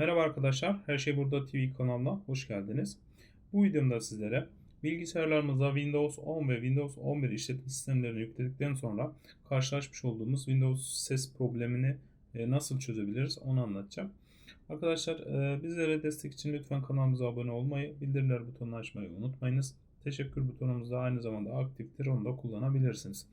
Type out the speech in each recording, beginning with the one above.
Merhaba arkadaşlar, Her Şey Burada TV kanalına hoş geldiniz. Bu videomda sizlere bilgisayarlarımıza Windows 10 ve Windows 11 işletim sistemlerini yükledikten sonra karşılaşmış olduğumuz Windows ses problemini e, nasıl çözebiliriz onu anlatacağım. Arkadaşlar e, bizlere destek için lütfen kanalımıza abone olmayı, bildirimler butonunu açmayı unutmayınız. Teşekkür butonumuz da aynı zamanda aktiftir, onu da kullanabilirsiniz.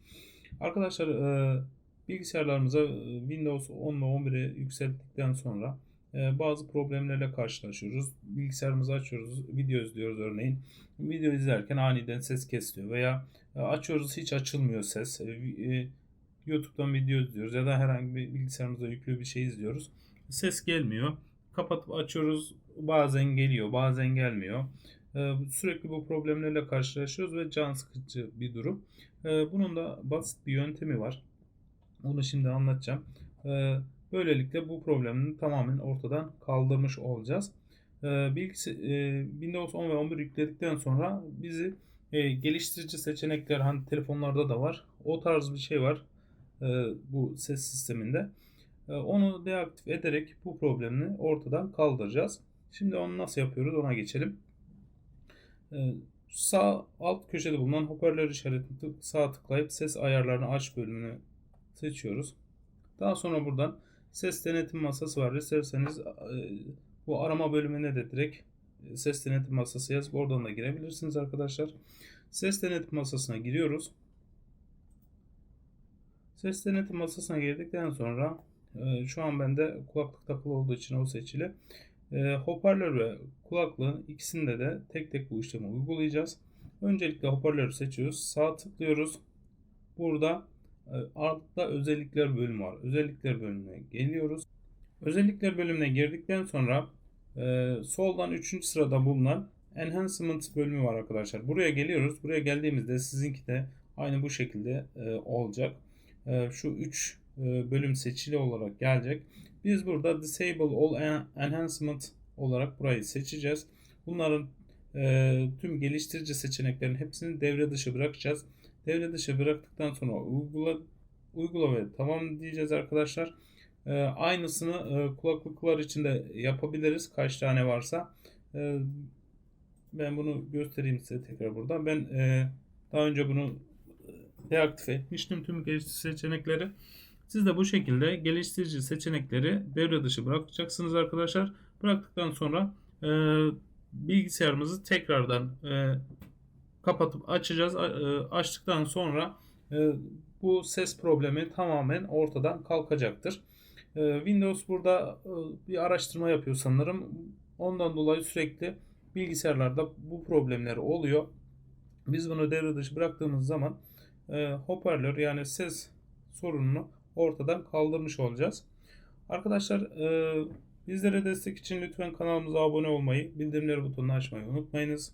Arkadaşlar e, bilgisayarlarımıza Windows 10 ve 11'i yükselttikten sonra bazı problemlerle karşılaşıyoruz. Bilgisayarımızı açıyoruz, video izliyoruz örneğin. Video izlerken aniden ses kesiliyor veya e, açıyoruz hiç açılmıyor ses. E, e, YouTube'dan video izliyoruz ya da herhangi bir bilgisayarımıza yüklü bir şey izliyoruz. Ses gelmiyor. Kapatıp açıyoruz bazen geliyor bazen gelmiyor. Sürekli bu problemlerle karşılaşıyoruz ve can sıkıcı bir durum. Bunun da basit bir yöntemi var. Onu şimdi anlatacağım. Böylelikle bu problemini tamamen ortadan kaldırmış olacağız. Ee, e, Windows 10 ve 11 yükledikten sonra bizi e, geliştirici seçenekler hani telefonlarda da var. O tarz bir şey var e, bu ses sisteminde. Onu deaktif ederek bu problemini ortadan kaldıracağız. Şimdi onu nasıl yapıyoruz ona geçelim. Sağ alt köşede bulunan hoparlör işaretini sağ tıklayıp ses ayarlarını aç bölümünü seçiyoruz. Daha sonra buradan ses denetim masası var. İsterseniz e, bu arama bölümüne de direkt e, ses denetim masası yazıp oradan da girebilirsiniz arkadaşlar. Ses denetim masasına giriyoruz. Ses denetim masasına girdikten sonra e, şu an bende kulaklık takılı olduğu için o seçili. Hoparlör ve kulaklığın ikisinde de tek tek bu işlemi uygulayacağız. Öncelikle hoparlörü seçiyoruz. Sağ tıklıyoruz. Burada altta özellikler bölümü var. Özellikler bölümüne geliyoruz. Özellikler bölümüne girdikten sonra e, soldan 3. sırada bulunan Enhancement bölümü var arkadaşlar. Buraya geliyoruz. Buraya geldiğimizde sizinki de aynı bu şekilde e, olacak. E, şu 3 e, bölüm seçili olarak gelecek. Biz burada Disable All Enhancement olarak burayı seçeceğiz. Bunların tüm geliştirici seçeneklerin hepsini devre dışı bırakacağız. Devre dışı bıraktıktan sonra uygula, uygula ve tamam diyeceğiz arkadaşlar. E, aynısını e, kulaklıklar için de yapabiliriz. Kaç tane varsa. E, ben bunu göstereyim size tekrar burada. Ben e, daha önce bunu deaktif etmiştim tüm geliştirici seçenekleri. Siz de bu şekilde geliştirici seçenekleri devre dışı bırakacaksınız arkadaşlar. Bıraktıktan sonra e, bilgisayarımızı tekrardan e, kapatıp açacağız. E, açtıktan sonra e, bu ses problemi tamamen ortadan kalkacaktır. E, Windows burada bir araştırma yapıyor sanırım. Ondan dolayı sürekli bilgisayarlarda bu problemleri oluyor. Biz bunu devre dışı bıraktığımız zaman hoparlör yani ses sorununu ortadan kaldırmış olacağız. Arkadaşlar bizlere destek için lütfen kanalımıza abone olmayı, bildirimleri butonunu açmayı unutmayınız.